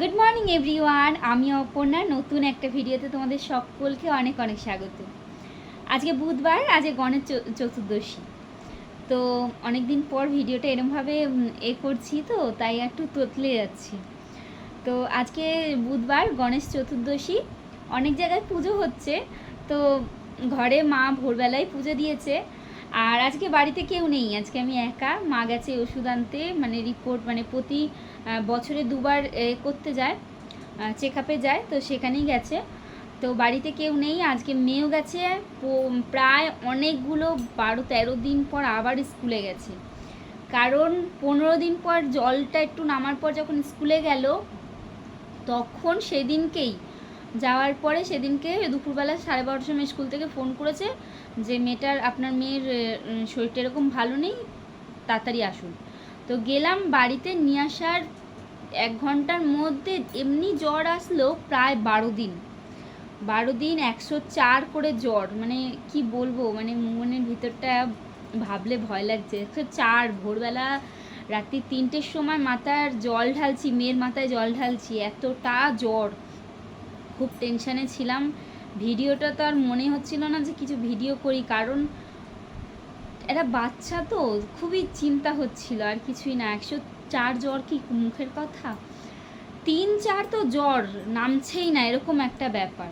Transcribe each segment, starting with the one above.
Good morning everyone আমি অপর্ণা। নতুন একটা ভিডিওতে তোমাদের সকলকে অনেক অনেক স্বাগত। আজকে বুধবার আজকে গণেশ চতুর্দশী। তো অনেক দিন পর ভিডিওটা এরমভাবে এ করছি তো, তাই একটু তোতলে যাচ্ছি। তো আজকে বুধবার, গণেশ চতুর্দশী। অনেক জায়গায় পুজো হচ্ছে। তো ঘরে মা ভোরবেলায় পুজো দিয়েছে। আর আজকে বাড়িতে কেউ নেই। আজকে আমি একা। মা গেছে ওষুধ আনতে মানে রিপোর্ট মানে প্রতি বছরে দুবার করতে যায় চেক আপে যায়, তো সেখানেই গেছে। তো বাড়িতে কেউ নেই। আজকে মেয়েও গেছে। প্রায় অনেকগুলো বারো তেরো দিন পর আবার স্কুলে গেছে। কারণ পনেরো দিন পর জলটা একটু নামার পর যখন স্কুলে গেল, তখন সেদিনকেই যাওয়ার পরে সেদিনকে দুপুরবেলা সাড়ে বারোটার সময় স্কুল থেকে ফোন করেছে যে, মেয়েটার, আপনার মেয়ের শরীরটা এরকম ভালো নেই, তাড়াতাড়ি আসুন। তো গেলাম বাড়িতে, নিয়ে আসার এক ঘণ্টার মধ্যে এমনি জ্বর আসলো প্রায় বারো দিন। বারো দিন একশো চার করে জ্বর মানে কি বলব মানে মনের ভিতরটা ভাবলে ভয় লাগছে। একশো চার, ভোরবেলা রাত্রি তিনটের সময় মাথার জল ঢালছি, মেয়ের মাথায় জল ঢালছি, এতটা জ্বর। খুব টেনশানে ছিলাম। ভিডিওটা তো আর মনে হচ্ছিল না যে কিছু ভিডিও করি, কারণ একটা বাচ্চা তো, খুবই চিন্তা হচ্ছিল আর কিছুই না। একশো চার জ্বর কি মুখের কথা? তিন চার তো জ্বর, নামছেই না, এরকম একটা ব্যাপার।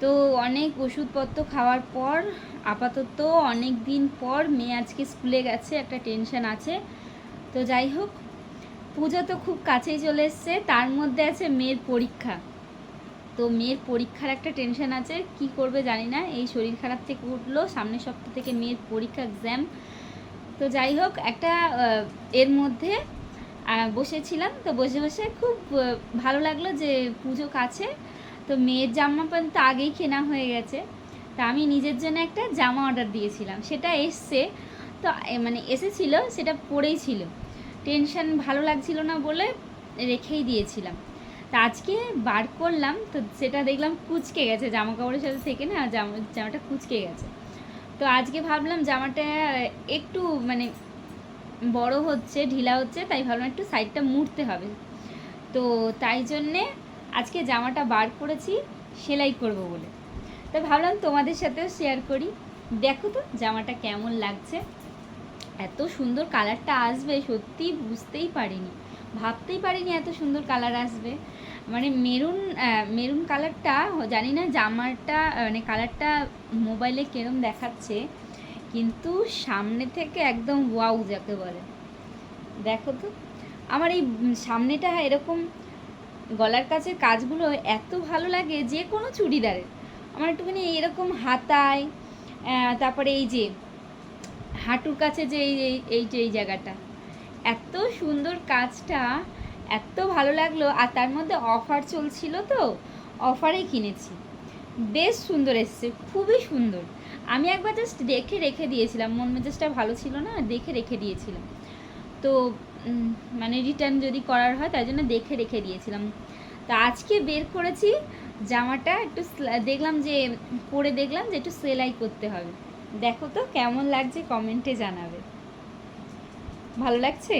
তো অনেক ওষুধপত্র খাওয়ার পর, আপাতত অনেক দিন পর মেয়ে আজকে স্কুলে গেছে, একটা টেনশন আছে। তো যাই হোক, পুজো তো খুব কাছেই চলে এসছে, তার মধ্যে আছে মেয়ের পরীক্ষা। তো মেয়ের পরীক্ষার একটা টেনশন আছে, কি করবে জানি না। এই শরীর খারাপ থেকে উঠল, সামনের সপ্তাহ থেকে মেয়ের পরীক্ষা এক্সাম তো যাই হোক, একটা এর মধ্যে বসেছিলাম। তো বসে বসে খুব ভালো লাগল যে পুজো কাছে। তো মেয়ের জামা প্যান্ট তো আগেই কেনা হয়ে গেছে। তা আমি নিজের জন্য একটা জামা অর্ডার দিয়েছিলাম। সেটা এসছে। তো মানে এসেছিল, সেটা পরেই ছিল। টেনশন ভালো লাগছিল না বলে রেখেই দিয়েছিলাম। তা আজকে বার করলাম, তো সেটা দেখলাম কুচকে গেছে জামা কাপড়ের সাথে থেকে না জামা, জামাটা কুচকে গেছে। তো আজকে ভাবলাম জামাটা একটু মানে বড় হচ্ছে, ঢিলা হচ্ছে, তাই ভাবলাম একটু সাইডটা মুড়তে হবে। তো তাই জন্যে আজকে জামাটা বার করেছি, সেলাই করব বলে। তো ভাবলাম তোমাদের সাথেও শেয়ার করি। দেখো তো জামাটা কেমন লাগছে। এত সুন্দর কালারটা আসবে, সত্যি বুঝতেই পারিনি। ভাবতেই পারিনি এত সুন্দর কালার আসবে। মানে মেরুন মেরুন কালারটা, জানি না জামাটা মানে কালারটা মোবাইলে কিরম দেখাচ্ছে, কিন্তু সামনে থেকে একদম ওয়াও যাকে বলে। দেখো তো, আমার এই সামনেটা এরকম গলার কাছের কাজগুলো এত ভালো লাগে যে কোনো চুড়িদারের। আমার একটুখানি এরকম হাতায় তারপরে এই যে হাঁটুর কাছে যে এই- এই যে এই জায়গাটা, এত সুন্দর কাজটা এত ভালো লাগল, আর তার মধ্যে অফার চলছিল তো অফারেই কিনেছি। বেশ সুন্দর এসছে, খুবই সুন্দর। আমি একবার জাস্ট দেখে রেখে দিয়েছিলাম, মন মেজাজটা ভালো ছিল না, দেখে রেখে দিয়েছিলাম। তো মানে রিটার্ন যদি করার হয় তাই জন্য দেখে রেখে দিয়েছিলাম। তা আজকে বের করেছি, জামাটা একটু দেখলাম যে, পরে দেখলাম যে একটু সেলাই করতে হবে। দেখো তো কেমন লাগছে কমেন্টে জানাবে। ভালো লাগছে?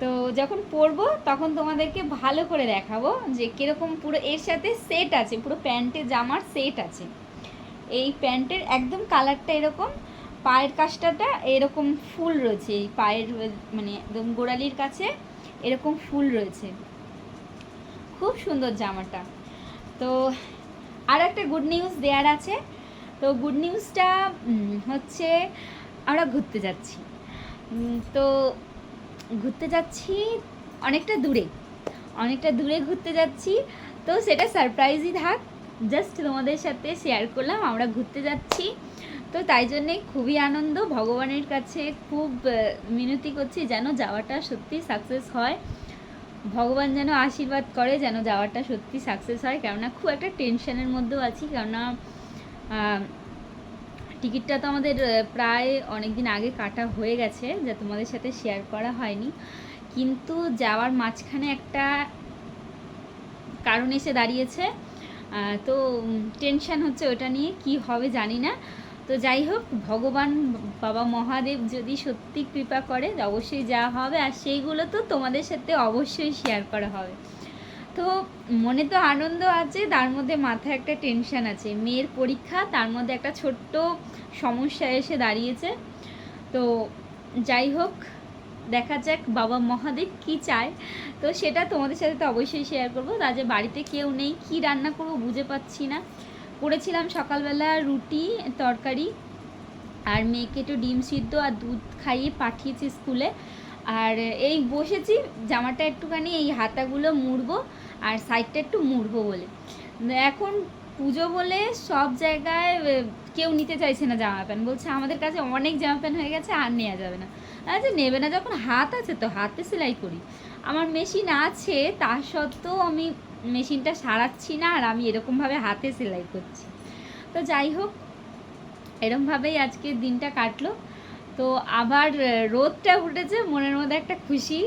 তো যখন পরবো তখন তোমাদেরকে ভালো করে দেখাবো যে কীরকম পুরো এর সাথে সেট আছে, পুরো প্যান্টে জামার সেট আছে। এই প্যান্টের একদম কালারটা এরকম, পায়ের কাছটাটা এরকম ফুল রয়েছে, এই পায়ের মানে একদম গোড়ালির কাছে এরকম ফুল রয়েছে। খুব সুন্দর জামাটা। তো আর একটা গুড নিউজ দেওয়ার আছে। তো গুড নিউজটা হচ্ছে আমরা ঘুরতে যাচ্ছি। তো ঘুরতে যাচ্ছি অনেকটা দূরে অনেকটা দূরে ঘুরতে যাচ্ছি। তো সেটা সারপ্রাইজই থাক জাস্ট তোমাদের সাথে শেয়ার করলাম, আমরা ঘুরতে যাচ্ছি। তো তাই জন্যে খুবই আনন্দ, ভগবানের কাছে খুব মিনতি করছি যেন যাওয়াটা সত্যি সাকসেস হয়। ভগবান যেন আশীর্বাদ করে যেন যাওয়াটা সত্যি সাকসেস হয়, কেননা খুব একটা টেনশনের মধ্যেও আছি, কেননা টিকিটটা তো আমাদের প্রায় অনেক দিন আগে কাটা হয়ে গেছে, যা তোমাদের সাথে শেয়ার করা হয়নি। কিন্তু যাওয়ার মাঝখানে একটা কারণ এসে দাঁড়িয়েছে। তো টেনশন হচ্ছে ওটা নিয়ে, কি হবে জানি না। তো যাই হোক, ভগবান, বাবা মহাদেব যদি সত্যি কৃপা করে অবশ্যই যা হবে। আর সেইগুলো তো তোমাদের সাথে অবশ্যই শেয়ার করা হবে। তো, মনে তো আনন্দ আছে, তার মধ্যে মাথায় একটা টেনশন আছে। মেয়ের পরীক্ষা, তার মধ্যে একটা ছোট্ট সমস্যা এসে দাঁড়িয়েছে। তো যাই হোক, দেখা যাক বাবা মহাদেব কি চায়। তো সেটা তোমাদের সাথে তো অবশ্যই শেয়ার করব। যে বাড়িতে কেউ নেই, কি রান্না করব বুঝে পাচ্ছি না। করেছিলাম সকালবেলা রুটি, তরকারি আর মেয়েকে একটু ডিম সিদ্ধ আর দুধ খাইয়ে পাঠিয়েছি স্কুলে। আর এই বসেছি, জামাটা একটুখানি এই হাতাগুলো মুড়বো আর সাইডটা একটু মুড়বো বলে। এখন পুজো বলে সব জায়গায় কেউ নিতে চাইছে না জামা প্যান্ট। বলছে, আমাদের কাছে অনেক জামা প্যান্ট হয়ে গেছে, আর নেওয়া যাবে না। আচ্ছা নেবে না যখন হাত আছে তো, হাতে সেলাই করি। আমার মেশিন আছে, তা সত্ত্বেও আমি মেশিনটা সারাচ্ছি না, আর আমি এরকমভাবে হাতে সেলাই করছি। তো যাই হোক, এরমভাবেই আজকে দিনটা কাটলো। তো আবার রোদটা উঠেছে, মনের মধ্যে একটা খুশি।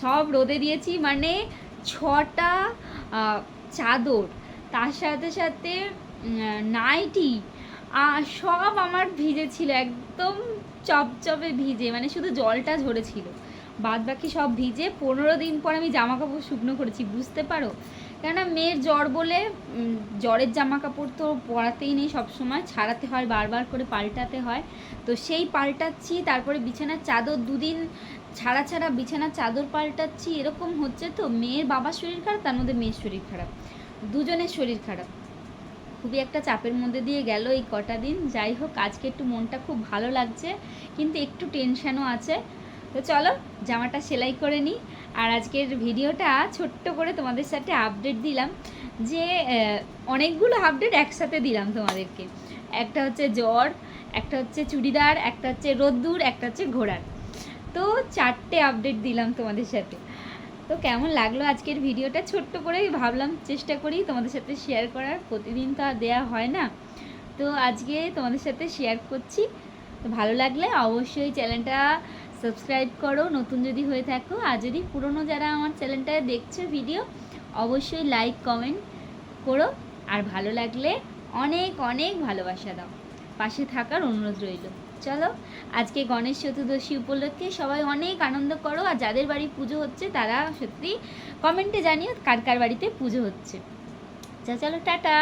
সব রোদে দিয়েছি মানে ছটা চাদর। তার সাথে সাথে নাইটি সব আমার ভিজে ছিল, একদম চপচপে ভিজে মানে শুধু জলটা ঝরেছিল। বাদ বাকি সব ভিজে, পনেরো দিন পর আমি জামা কাপড় শুকনো করেছি, বুঝতে পারো? কেননা মেয়ের জ্বর বলে জ্বরের জামা কাপড় তো পরাতেই নেই সবসময়, ছাড়াতে হয়, বারবার করে পাল্টাতে হয়। তো সেই পাল্টাচ্ছি, তারপরে বিছানার চাদর দুদিন ছাড়া ছাড়া বিছানার চাদর পাল্টাচ্ছি, এরকম হচ্ছে তো, মেয়ের বাবার শরীর খারাপ, তার মধ্যে মেয়ের শরীর খারাপ। দুজনের শরীর খারাপ। খুবই একটা চাপের মধ্যে দিয়ে গেল এই কটা দিন। যাই হোক, আজকে একটু মনটা খুব ভালো লাগছে, কিন্তু একটু টেনশানও আছে। তো চলো, জামাটা সেলাই করে নিই। আর আজকের ভিডিওটা ছোট্ট করে তোমাদের সাথে আপডেট দিলাম যে অনেকগুলো আপডেট একসাথে দিলাম তোমাদেরকে। একটা হচ্ছে জ্বর, একটা হচ্ছে চুড়িদার, একটা হচ্ছে রোদ্দুর, একটা হচ্ছে ঘোড়ার। তো চারটে আপডেট দিলাম তোমাদের সাথে। তো কেমন লাগল আজকের ভিডিওটা? ছোট্ট করেই ভাবলাম চেষ্টা করি তোমাদের সাথে শেয়ার করার। প্রতিদিন তো আর দেওয়া হয় না। তো আজকে তোমাদের সাথে শেয়ার করছি। তো ভালো লাগলে অবশ্যই চ্যানেলটা সাবস্ক্রাইব করো। নতুন যদি হয়ে থাকো, আর যদি পুরনো যারা আমার চ্যানেলটা দেখছ ভিডিও অবশ্যই লাইক কমেন্ট করো। আর ভালো লাগলে অনেক অনেক ভালোবাসা দাও। পাশে থাকার অনুরোধ রইল। চলো, আজকে গণেশ চতুর্দশী উপলক্ষে সবাই অনেক আনন্দ করো আর যাদের বাড়ি পুজো হচ্ছে তারা সত্যি কমেন্টে জানিও কার কার বাড়িতে পুজো হচ্ছে। চলো, টাটা!